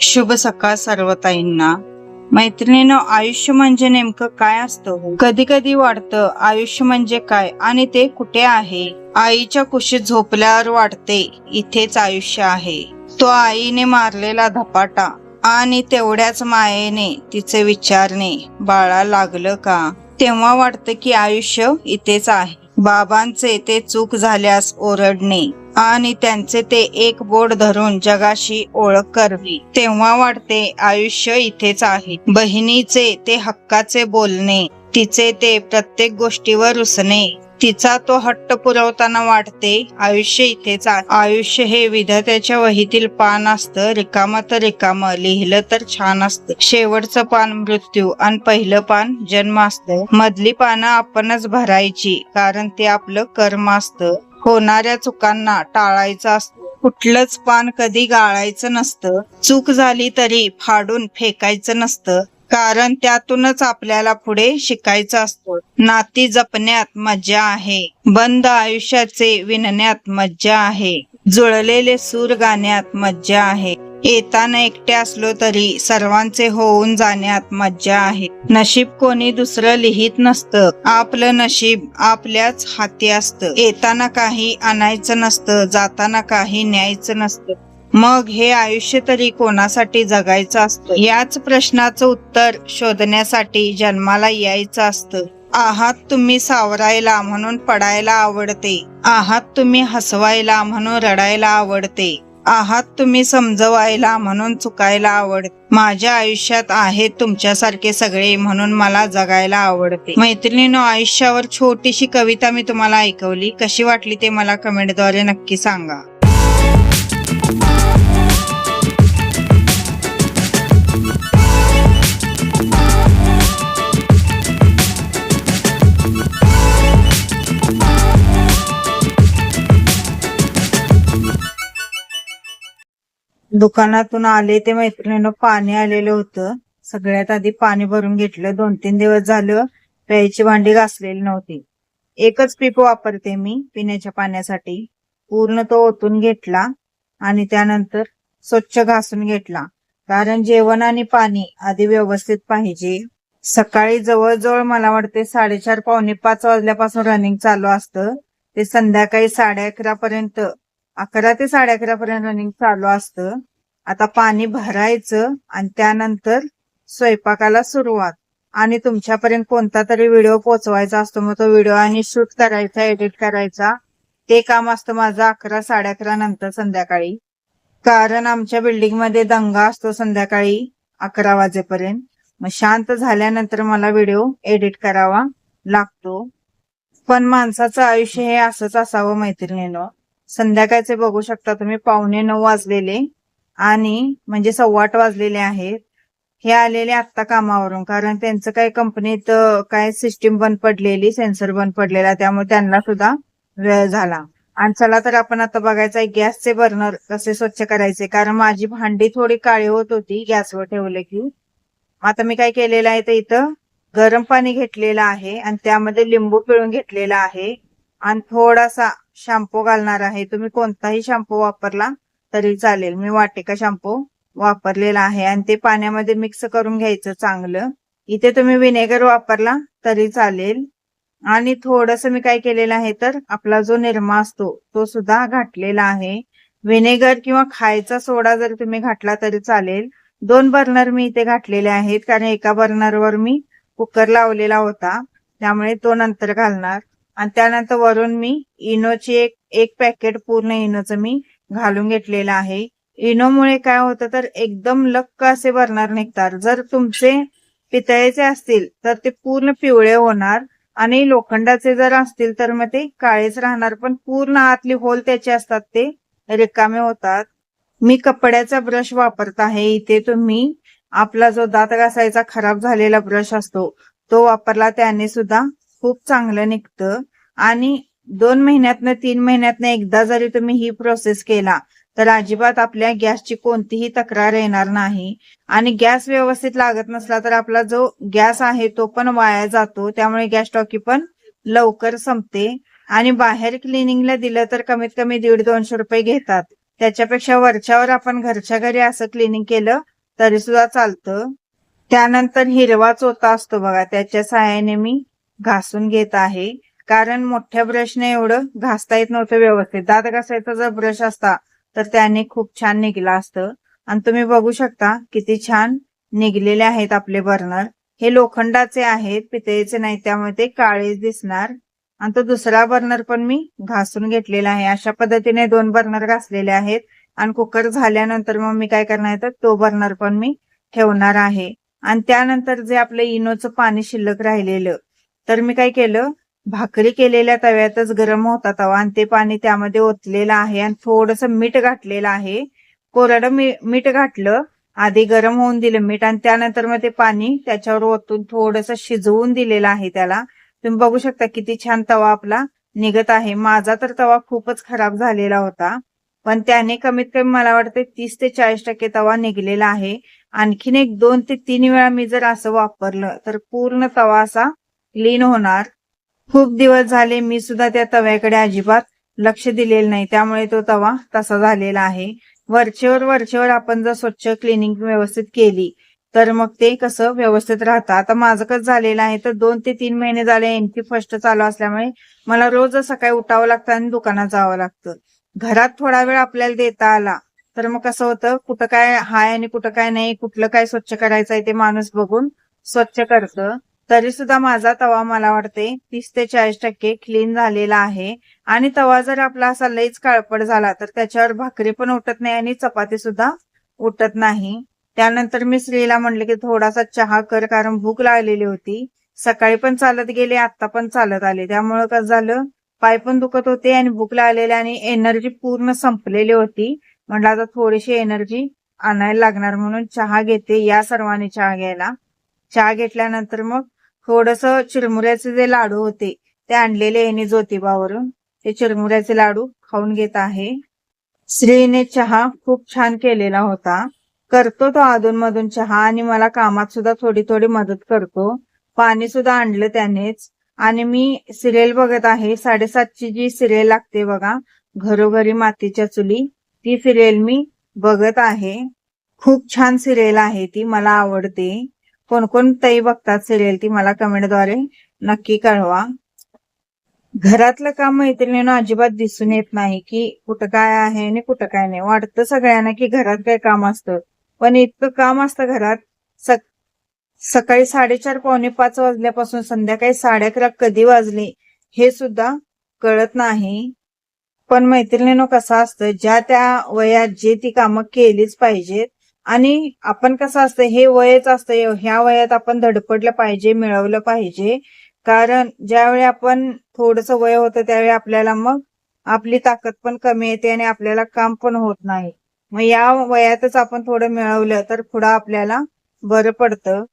शुभ सकाळ सर्वताईंना. मैत्रिणीनं आयुष्य म्हणजे नेमकं काय असतं हो? कधी कधी वाटतं आयुष्य म्हणजे काय आणि ते कुठे आहे? आईच्या कुशीत झोपल्यावर वाटते इथेच आयुष्य आहे. तो आईने मारलेला धपाटा आणि तेवढ्याच मायेने तिचे विचारणे बाळा लागलं का? तेव्हा वाटतं की आयुष्य इथेच आहे. बाबांचे ते चूक झाल्यास ओरडणे आणि त्यांचे ते एक बोट धरून जगाशी ओळख करवी तेव्हा वाटते आयुष्य इथेच आहे. बहिणीचे ते हक्काचे बोलणे तिचे ते प्रत्येक गोष्टीवर रुसणे. तिचा तो हट्ट पुरवताना वाटते आयुष्य इथेच आयुष्य हे विधात्याच्या वहीतील पान असतं रिकाम तर रिकाम लिहिलं तर छान असतं. शेवटचं पान मृत्यू आणि पहिलं पान जन्म असतं. मधली पानं आपणच भरायची कारण ते आपलं कर्म असतं. होणाऱ्या चुकांना टाळायचं असतं. कुठलंच पान कधी गाळायचं नसतं. चूक झाली तरी फाडून फेकायचं नसतं. कारण त्यातूनच आपल्याला पुढे शिकायचं असतं. नाती जपण्यात मज्जा आहे. बंद आयुष्याचे विणण्यात मज्जा आहे. जुळलेले सूर गाण्यात मज्जा आहे. येताना एकटे असलो तरी सर्वांचे होऊन जाण्यात मज्जा आहे. नशीब कोणी दुसरं लिहित नसतं. आपलं नशीब आपल्याच हाती असतं. येताना काही आणायचं नसतं. जाताना काही न्यायचं नसतं. मग हे आयुष्य तरी कोणासाठी जगायचं असतं? याच प्रश्नाचं उत्तर शोधण्यासाठी जन्माला यायचं असतं. आहात तुम्ही सावरायला म्हणून पडायला आवडते. आहात तुम्ही हसवायला म्हणून रडायला आवडते. आहात तुम्ही समजवायला म्हणून चुकायला आवड माझ्या आयुष्यात आहेत तुमच्यासारखे सगळे म्हणून मला जगायला आवडते. मैत्रिणीनो आयुष्यावर छोटीशी कविता मी तुम्हाला ऐकवली. कशी वाटली ते मला कमेंटद्वारे नक्की सांगा. दुकानातून आले ते मैत्रिणीनं पाणी आलेलं होतं. सगळ्यात आधी पाणी भरून घेतलं. दोन तीन दिवस झालं प्यायची भांडी घासलेली नव्हती. एकच पीप वापरते मी पिण्याच्या पाण्यासाठी. पूर्ण तो ओतून घेतला आणि त्यानंतर स्वच्छ घासून घेतला. कारण जेवण आणि पाणी आधी व्यवस्थित पाहिजे. सकाळी जवळजवळ मला वाटते साडेचार पावणे पाच वाजल्यापासून रनिंग चालू असतं. ते संध्याकाळी साडे अकरा पर्यंत अकरा ते साडे अकरा पर्यंत रनिंग चालू असतं. आता पाणी भरायचं आणि त्यानंतर स्वयंपाकाला सुरुवात. आणि तुमच्यापर्यंत कोणता तरी व्हिडिओ पोहोचवायचा असतो मग तो व्हिडिओ आणि शूट करायचा एडिट करायचा. ते काम असतं माझं अकरा साडे अकरा नंतर संध्याकाळी. कारण आमच्या बिल्डिंगमध्ये दंगा असतो संध्याकाळी अकरा वाजेपर्यंत. मग शांत झाल्यानंतर मला व्हिडिओ एडिट करावा लागतो. पण माणसाचं आयुष्य हे असंच असावं मैत्रिणीनं. संध्याकाळचे बघू शकता तुम्ही पावणे नऊ वाजलेले. आणि म्हणजे सव्वा आठ वाजलेले आहेत. हे आलेले आत्ता कामावरून कारण त्यांचं काय कंपनीत काय सिस्टीम बंद पडलेली सेन्सर बंद पडलेला त्यामुळे त्यांना सुद्धा वेळ झाला. आणि चला तर आपण आता बघायचं आहे गॅसचे बर्नर कसे स्वच्छ करायचे. कारण माझी भांडी थोडी काळी होत होती गॅसवर ठेवले की. आता मी काय केलेलं आहे तर इथं गरम पाणी घेतलेलं आहे आणि त्यामध्ये लिंबू पिळून घेतलेला आहे. आणि थोडासा शॅम्पू घालणार आहे. तुम्ही कोणताही शॅम्पू वापरला तरी चालेल. मी वाटिका शॅम्पू वापरलेला आहे आणि ते पाण्यामध्ये मिक्स करून घ्यायचं चांगलं. इथे तुम्ही विनेगर वापरला तरी चालेल. आणि थोडस मी काय केलेलं आहे तर आपला जो निरमा असतो तो सुद्धा घातलेला आहे. व्हिनेगर किंवा खायचा सोडा जर तुम्ही घातला तरी चालेल. दोन बर्नर मी इथे घातलेले आहेत कारण एका बर्नरवर मी कुकर लावलेला होता. त्यामुळे तो नंतर घालणार. आणि त्यानंतर वरून मी इनोची एक एक पॅकेट पूर्ण इनोचं मी घालून घेतलेलं आहे. इनोमुळे काय होतं तर एकदम लक्क असे भरणार निघतात. जर तुमचे पितळेचे असतील तर ते पूर्ण पिवळे होणार आणि लोखंडाचे जर असतील तर मग ते काळेच राहणार पण पूर्ण आतली होल त्याचे असतात ते रिकामे होतात. मी कपड्याचा ब्रश वापरत आहे. इथे तुम्ही आपला जो दात घासायचा खराब झालेला ब्रश असतो तो वापरला त्याने सुद्धा खूप चांगलं निघतं. आणि दोन महिन्यातनं तीन महिन्यातनं एकदा जरी तुम्ही ही प्रोसेस केला तर अजिबात आपल्या गॅसची कोणतीही तक्रार येणार नाही. आणि गॅस व्यवस्थित लागत नसला तर आपला जो गॅस आहे तो पण वाया जातो. त्यामुळे गॅस टॉकी पण लवकर संपते. आणि बाहेर क्लिनिंगला दिलं तर कमीत कमी दीड दोनशे रुपये घेतात. त्याच्यापेक्षा वरच्यावर आपण घरच्या घरी असं क्लिनिंग केलं तरी सुद्धा चालतं. त्यानंतर हिरवा चोथा असतो बघा त्याच्या सहाय्याने मी घासून घेत आहे. कारण मोठ्या ब्रशने एवढं घासता येत नव्हतं व्यवस्थित. दात घासायचा जर ब्रश असता तर त्याने खूप छान निघला असतं. आणि तुम्ही बघू शकता किती छान निघलेले आहेत आपले बर्नर. हे लोखंडाचे आहेत पितळेचे नाही त्यामुळे ते काळेच दिसणार. आणि तो दुसरा बर्नर पण मी घासून घेतलेला आहे. अशा पद्धतीने दोन बर्नर घासलेले आहेत. आणि कुकर झाल्यानंतर मग मी काय करणार तर तो बर्नर पण मी ठेवणार आहे. आणि त्यानंतर जे आपलं इनोचं पाणी शिल्लक राहिलेलं तर मी काय केलं? भाकरी केलेल्या तव्यातच गरम होता तवा आणि ते पाणी त्यामध्ये ओतलेलं आहे आणि थोडस मीठ घातलेलं आहे. कोरडं मी- मीठ घातलं. आधी गरम होऊन दिलं मीठ आणि त्यानंतर मग ते पाणी त्याच्यावर ओतून थोडस शिजवून दिलेलं आहे त्याला. तुम्ही बघू शकता किती छान तवा आपला निघत आहे. माझा तर तवा खूपच खराब झालेला होता. पण त्याने कमीत कमी मला वाटते तीस ते चाळीस टक्के तवा निघलेला आहे. आणखीन एक दोन ते तीन वेळा मी जर असं वापरलं तर पूर्ण तवा असा क्लीन होणार. खूप दिवस झाले मी सुद्धा त्या तव्याकडे अजिबात लक्ष दिलेलं नाही. त्यामुळे तो तवा तसा झालेला आहे. वरचेवर वरचेवर आपण जर स्वच्छ क्लिनिंग व्यवस्थित केली तर मग ते कसं व्यवस्थित राहतं? आता माझं कसं झालेलं आहे तर दोन ते तीन महिने झाले एनटी फर्स्ट चालू असल्यामुळे मला रोज सकाळी उठावं लागतं आणि दुकानात जावं लागतं. घरात थोडा वेळ आपल्याला देता आला तर मग कसं होतं? कुठं काय हाय आणि कुठं काय नाही कुठलं काय स्वच्छ करायचं आहे ते माणूस बघून स्वच्छ करतं. तरी सुद्धा माझा तवा मला वाटते तीस ते चाळीस टक्के क्लीन झालेला आहे. आणि तवा जर आपला असा लईच काळपट झाला तर त्याच्यावर भाकरी पण उठत नाही आणि चपाती सुद्धा उठत नाही. त्यानंतर मी स्त्रीला म्हणले की थोडासा चहा कर कारण भूक लागलेली होती. सकाळी पण चालत गेले आता पण चालत आले. त्यामुळं कसं झालं पाय पण दुखत होते आणि भूक लागलेली आणि एनर्जी पूर्ण संपलेली होती. म्हटलं आता थोडीशी एनर्जी आणायला लागणार म्हणून चहा घेते या सर्वांनी चहा घ्यायला. चहा घेतल्यानंतर मग थोडस चिरमुऱ्याचे जे लाडू होते ते आणलेले यांनी ज्योतिबावरून. ते चिरमुऱ्याचे लाडू खाऊन घेत आहे. श्रीने चहा खूप छान केलेला होता. करतो तो अधूनमधून चहा आणि मला कामात सुद्धा थोडी थोडी मदत करतो. पाणी सुद्धा आणलं त्यानेच. आणि मी सिरियल बघत आहे. साडेसातची जी सिरियल लागते बघा घरोघरी मातीच्या चुली ती सिरियल मी बघत आहे. खूप छान सिरियल आहे ती मला आवडते. कोण ताई बघतात सिरियल ती मला कमेंटद्वारे नक्की कळवा. घरातलं काम मैत्रिणीनं अजिबात दिसून येत नाही की कुठं काय आहे आणि कुठं काय नाही. वाटतं सगळ्यांना की घरात काय काम असतं. पण इतकं काम असतं घरात. स- सकाळी साडेचार पावणे पाच वाजल्यापासून संध्याकाळी साडे अकरा कधी वाजले हे सुद्धा कळत नाही. पण मैत्रिणीनं कसं असतं ज्या त्या वयात जे ती कामं केलीच पाहिजेत आणि आपण कसं असतं हे वयच असतं ह्या वयात आपण धडपडलं पाहिजे मिळवलं पाहिजे. कारण ज्यावेळी आपण थोडस वय होतं त्यावेळी आपल्याला मग आपली ताकद पण कमी येते आणि आपल्याला काम पण होत नाही. मग या वयातच आपण थोडं मिळवलं तर पुढं आपल्याला बरं पडतं.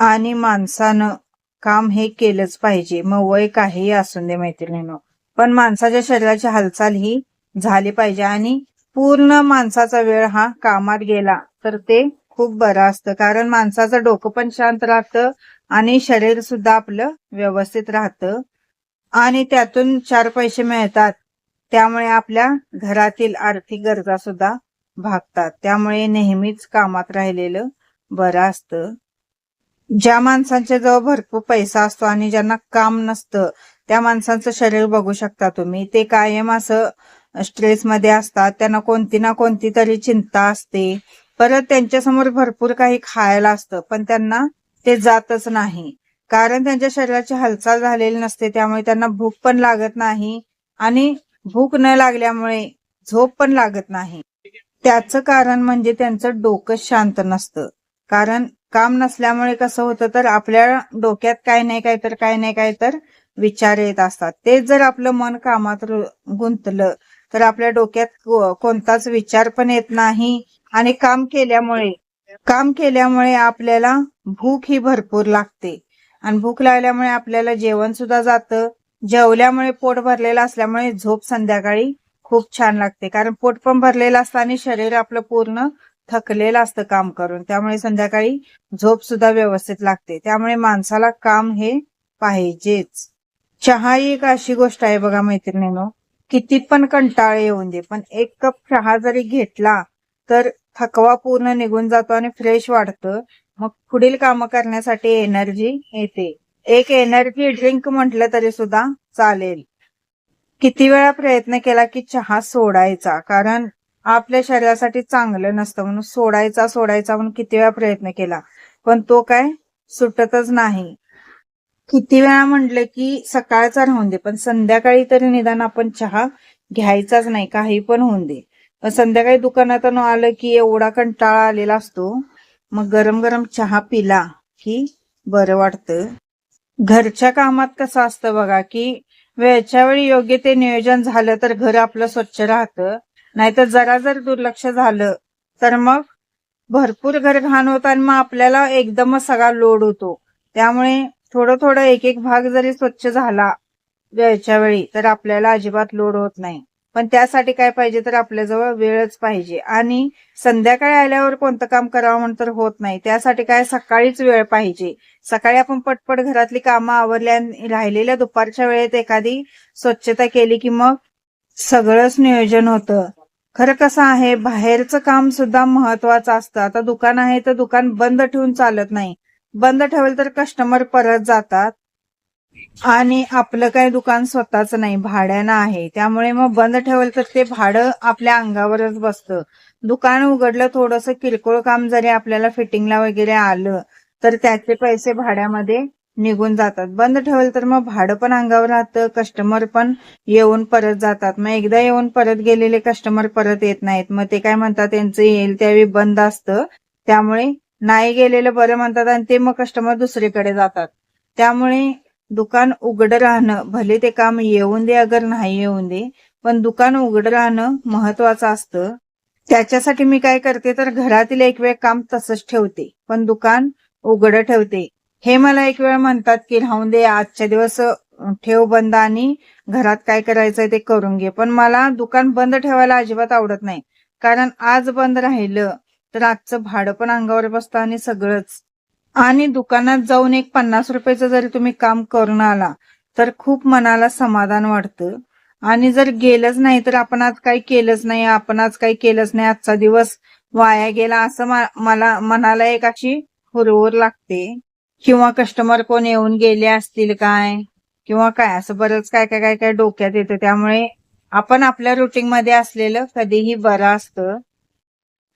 आणि माणसानं काम हे केलंच पाहिजे. मग वय काहीही असून दे मैत्रिणीनं. पण माणसाच्या शरीराची हालचाल ही झाली पाहिजे आणि पूर्ण माणसाचा वेळ हा कामात गेला तर ते खूप बरं असतं. कारण माणसाचं डोकं पण शांत राहतं आणि शरीर सुद्धा आपलं व्यवस्थित राहतं. आणि त्यातून चार पैसे मिळतात. त्यामुळे आपल्या घरातील आर्थिक गरजा सुद्धा भागतात. त्यामुळे नेहमीच कामात राहिलेलं बरं असतं. ज्या माणसांच्या जवळ भरपूर पैसा असतो आणि ज्यांना काम नसतं त्या माणसांचं शरीर बघू शकता तुम्ही. ते कायम असं स्ट्रेस मध्ये असतात त्यांना कोणती ना कोणती तरी चिंता असते. परत त्यांच्यासमोर भरपूर काही खायला असतं पण त्यांना ते जातच नाही. कारण त्यांच्या शरीराची हालचाल झालेली नसते त्यामुळे त्यांना भूक पण लागत नाही आणि भूक न लागल्यामुळे झोप पण लागत नाही. त्याचं कारण म्हणजे त्यांचं डोकं शांत नसतं. कारण काम नसल्यामुळे कसं होतं तर आपल्या डोक्यात काय नाही काय तर काय नाही काय तर विचार येत असतात. तेच जर आपलं मन कामात गुंतलं तर आपल्या डोक्यात कोणताच विचार पण येत नाही. आणि काम केल्यामुळे काम केल्यामुळे आपल्याला भूक ही भरपूर लागते. आणि भूक लागल्यामुळे आपल्याला जेवण सुद्धा जातं. जेवल्यामुळे पोट भरलेलं असल्यामुळे झोप संध्याकाळी खूप छान लागते. कारण पोट पण भरलेलं असतं आणि शरीर आपलं पूर्ण थकलेलं असतं काम करून. त्यामुळे संध्याकाळी झोप सुद्धा व्यवस्थित लागते. त्यामुळे माणसाला काम हे पाहिजेच. चहा ही एक अशी गोष्ट आहे बघा मैत्रिणीनो. किती पण कंटाळ येऊन दे पण एक कप चहा जरी घेतला तर थकवा पूर्ण निघून जातो आणि फ्रेश वाढतं. मग पुढील कामं करण्यासाठी एनर्जी येते. एक एनर्जी ड्रिंक म्हटलं तरी सुद्धा चालेल. किती वेळा प्रयत्न केला की चहा सोडायचा कारण आपल्या शरीरासाठी चांगलं नसतं म्हणून सोडायचा सोडायचा म्हणून किती वेळा प्रयत्न केला. पण तो काय सुटतच नाही. किती वेळा म्हटलं की सकाळचा राहून दे पण संध्याकाळी तरी निदान आपण चहा घ्यायचाच नाही काही पण होऊन दे. पण संध्याकाळी दुकानातून आलं की एवढा कंटाळा आलेला असतो मग गरम गरम चहा पिला की बरं वाटतं. घरच्या कामात कसं असतं बघा की वेळच्या वेळी योग्य ते नियोजन झालं तर घर आपलं स्वच्छ राहतं नाहीतर जरा जर दुर्लक्ष झालं तर मग भरपूर घर घाण होतं आणि मग आपल्याला एकदमच सगळा लोड होतो. त्यामुळे थोडं थोडं एक एक भाग जरी स्वच्छ झाला वेळच्या वेळी तर आपल्याला अजिबात लोड होत नाही. पण त्यासाठी काय पाहिजे तर आपल्याजवळ वेळच पाहिजे. आणि संध्याकाळी आल्यावर कोणतं काम करावं म्हणून तर होत नाही. त्यासाठी काय सकाळीच वेळ पाहिजे. सकाळी आपण पटपट घरातली कामं आवरल्या राहिलेल्या दुपारच्या वेळेत एखादी स्वच्छता केली की मग सगळंच नियोजन होतं. खरं कसं आहे बाहेरचं काम सुद्धा महत्वाचं असतं. आता दुकान आहे तर दुकान बंद ठेवून चालत नाही. बंद ठेवलं तर कस्टमर परत जातात. आणि आपलं काही दुकान स्वतःच नाही भाड्यानं आहे. त्यामुळे मग बंद ठेवलं तर ते भाडं आपल्या अंगावरच बसतं. दुकान उघडलं थोडंसं किरकोळ काम जरी आपल्याला फिटिंगला वगैरे आलं तर त्याचे पैसे भाड्यामध्ये निघून जातात. बंद ठेवलं तर मग भाडं पण अंगावर राहतं कस्टमर पण येऊन परत जातात. मग एकदा येऊन परत गेलेले कस्टमर परत येत नाहीत. मग ते काय म्हणतात त्यांचं येईल त्यावेळी बंद असतं. त्यामुळे नाही गेलेलं बरं म्हणतात आणि ते मग कस्टमर दुसरीकडे जातात. त्यामुळे दुकान उघडं राहणं भले ते काम येऊन दे अगर नाही येऊन दे पण दुकान उघडं राहणं महत्वाचं असतं. त्याच्यासाठी मी काय करते तर घरातील एक वेळ काम तसंच ठेवते पण दुकान उघडं ठेवते. हे मला एक वेळ म्हणतात की राहून दे आजच्या दिवस ठेव बंद आणि घरात काय करायचंय ते करून घे. पण मला दुकान बंद ठेवायला अजिबात आवडत नाही. कारण आज बंद राहिलं तर आजचं भाडं पण अंगावर बसतं आणि सगळंच. आणि दुकानात जाऊन एक पन्नास रुपयाचं जरी तुम्ही काम करून आला तर खूप मनाला समाधान वाटतं. आणि जर गेलंच नाही तर आपण आज काही केलंच नाही आपण आज काही केलंच नाही आजचा दिवस वाया गेला असं मला मनाला एक अशी हुरहुर लागते. किंवा कस्टमर कोण येऊन गेले असतील काय? किंवा काय? असं बरंच काय काय काय काय डोक्यात येतं. त्यामुळे आपण आपल्या रुटीन मध्ये असलेलं कधीही बरं असतं.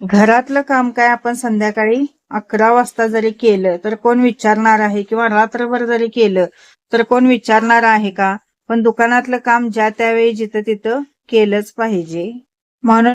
घरातलं काम काय आपण संध्याकाळी अकरा वाजता जरी केलं तर कोण विचारणार आहे? किंवा रात्रभर जरी केलं तर कोण विचारणार आहे का? पण दुकानातलं काम ज्या त्यावेळी जिथं तिथं केलंच पाहिजे. म्हणून